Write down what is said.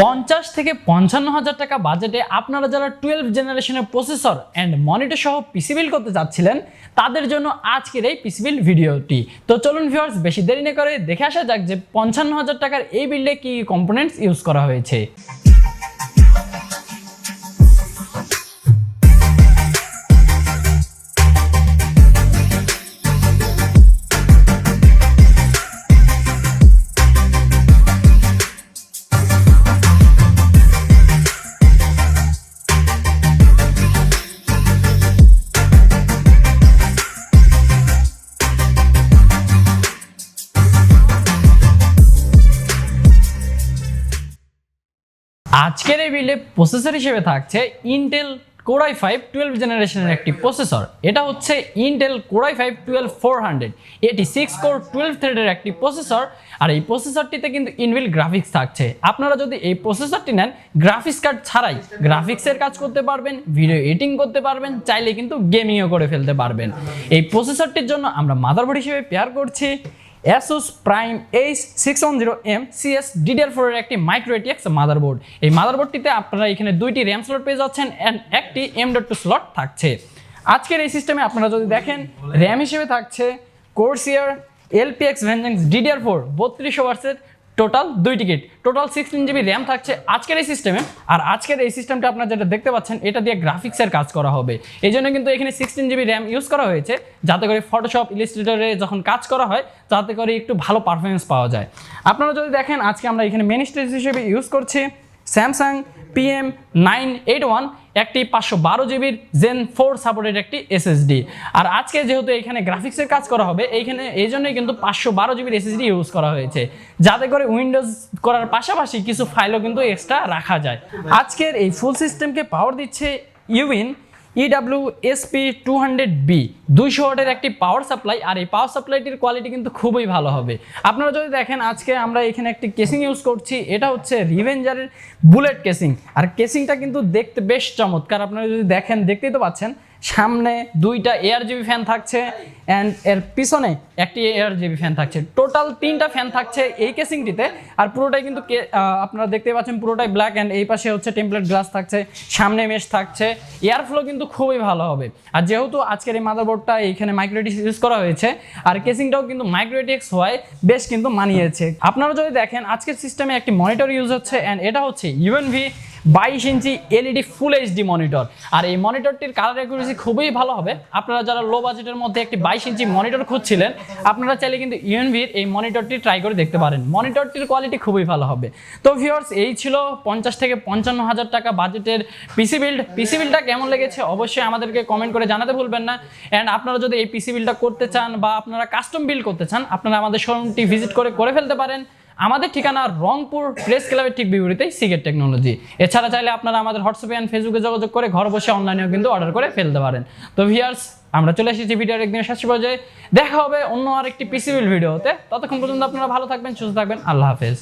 পঞ্চাশ থেকে পঞ্চান্ন হাজার টাকা বাজেটে আপনারা যারা টুয়েলভ জেনারেশনের প্রসেসর অ্যান্ড মনিটর সহ পিসি বিল করতে চাচ্ছিলেন তাদের জন্য আজকের এই পিসি বিল ভিডিওটি। তো চলুন ভিউয়ার্স বেশি দেরি না করে দেখে আসা যাক যে পঞ্চান্ন হাজার টাকার এই বিল্ডে কী কম্পোনেন্টস ইউজ করা হয়েছে। আজকের এই বিল্ডে প্রসেসর হিসেবে থাকছে ইন্টেল কোরাই ফাইভ টুয়েলভ জেনারেশনের একটি প্রসেসর এটা হচ্ছে Intel core i five twelve four hundred এটি সিক্স কোর টুয়েলভ থ্রেডের একটি প্রসেসর আর এই প্রসেসরটিতে কিন্তু ইনবিল গ্রাফিক্স থাকছে। আপনারা যদি এই প্রসেসরটি নেন গ্রাফিক্স কার্ড ছাড়াই গ্রাফিক্সের কাজ করতে পারবেন ভিডিও এডিটিং করতে পারবেন, চাইলে কিন্তু গেমিংও করে ফেলতে পারবেন। এই প্রসেসরটির জন্য আমরা মাদারবোর্ড হিসেবে পেয়ার করছি। Asus prime H six one zero M একটি মাইক্রো এটিএক্স মাদারবোর্ড এই মাদারবোর্ডটিতে আপনারা এখানে দুইটি র্যাম স্লট পেয়ে যাচ্ছেন অ্যান্ড একটি এম টু স্লট থাকছে। আজকের এই সিস্টেমে আপনারা যদি দেখেন র্যাম হিসেবে থাকছে Corsair LPX vengeance DDR four বত্রিশ ওয়ার্সের টোটাল দুই টিকিট টোটাল সিক্সটিন জিবি র্যাম থাকছে আজকের এই সিস্টেমে আর আজকের এই সিস্টেমটা আপনারা যেটা দেখতে পাচ্ছেন, এটা দিয়ে গ্রাফিক্সের কাজ করা হবে। এই জন্য কিন্তু এখানে সিক্সটিন জিবি র্যাম ইউজ করা হয়েছে, যাতে করে ফটোশপ ইলিস্ট্রেটরে যখন কাজ করা হয় যাতে করে একটু ভালো পারফরমেন্স পাওয়া যায়। আপনারা যদি দেখেন, আজকে আমরা এখানে মেন স্টেজ হিসেবে ইউজ করছি Samsung PM nine eight one একটি পাঁচশো বারো জিবির জেন ফোর সাপোর্টেড একটি এসএসডি আর আজকে যেহেতু এখানে গ্রাফিক্সের কাজ করা হবে, এইখানে, এই জন্যই কিন্তু পাঁচশো বারো জিবির এসএসডি ইউজ করা হয়েছে। যাতে করে উইন্ডোজ করার পাশাপাশি কিছু ফাইলও কিন্তু এক্সট্রা রাখা যায়। আজকের এই ফুল সিস্টেমকে পাওয়ার দিচ্ছে ইউইন E W SP two hundred B দুইশো ওয়াটের একটি পাওয়ার সাপ্লাই আর এই পাওয়ার সাপ্লাইটির কোয়ালিটি কিন্তু খুবই ভালো হবে। আপনারা যদি দেখেন, আজকে আমরা এখানে একটি কেসিং ইউজ করছি, এটা হচ্ছে রিভেঞ্জারের বুলেট কেসিং আর কেসিংটা কিন্তু দেখতে বেশ চমৎকার। আপনারা যদি দেখেন, দেখতেই তো পাচ্ছেন সামনে দুইটা এয়ার জিবি ফ্যান থাকছে অ্যান্ড এর পিছনে একটি এয়ার জিবি ফ্যান থাকছে। টোটাল তিনটা ফ্যান থাকছে এই কেসিংটিতে আর পুরোটাই কিন্তু আপনারা দেখতে পাচ্ছেন পুরোটাই ব্ল্যাক অ্যান্ড এই পাশে হচ্ছে টেমপ্লেট গ্লাস থাকছে, সামনে মেশ থাকছে। এয়ার ফ্লো কিন্তু খুবই ভালো হবে। আর যেহেতু আজকের এই মাদারবোর্ডটা এইখানে মাইক্রোটিক্স ইউজ করা হয়েছে, আর কেসিংটাও কিন্তু মাইক্রোটিক্স হওয়ায় বেশ কিন্তু মানিয়েছে। আপনারা যদি দেখেন, আজকের সিস্টেমে একটি মনিটর ইউজ হচ্ছে অ্যান্ড এটা হচ্ছে ইউএনভি বাইশ inch LED full HD monitor আর এই মনিটরটির কালার অ্যাকুরেসি খুবই ভালো হবে। আপনারা যারা লো বাজেটের মধ্যে একটি বাইশ ইঞ্চি মনিটর খুঁজছিলেন, আপনারা চাইলে কিন্তু ইউএনভির এই মনিটরটি ট্রাই করে দেখতে পারেন। মনিটরটির কোয়ালিটি খুবই ভালো হবে। তো ভিউয়ার্স এই ছিল পঞ্চাশ থেকে পঞ্চান্ন হাজার টাকা বাজেটের পিসি বিল্ড পিসি বিলটা কেমন লেগেছে অবশ্যই আমাদেরকে কমেন্ট করে জানাতে ভুলবেন না। অ্যান্ড আপনারা যদি এই পিসি বিলটা করতে চান বা আপনারা কাস্টম বিল করতে চান, আপনারা আমাদের শোরুমটি ভিজিট করে করে ফেলতে পারেন। আমাদের ঠিকানা রংপুর প্রেস ক্লাবের ঠিক বিপরীতে সিগেট টেকনোলজি। এছাড়া চাইলে আপনারা আমাদের হোয়াটসঅ্যাপে অ্যান্ড ফেসবুকে যোগাযোগ করে ঘর বসে অনলাইনেও কিন্তু অর্ডার করে ফেলতে পারেন। তো ভিয়ার্স আমরা চলে এসেছি ভিডিওর একদিনের শেষ পর্যায়ে। দেখা হবে অন্য আরেকটি পিসিবিল ভিডিওতে ততক্ষণ পর্যন্ত আপনারা ভালো থাকবেন, সুস্থ থাকবেন। আল্লাহ হাফেজ।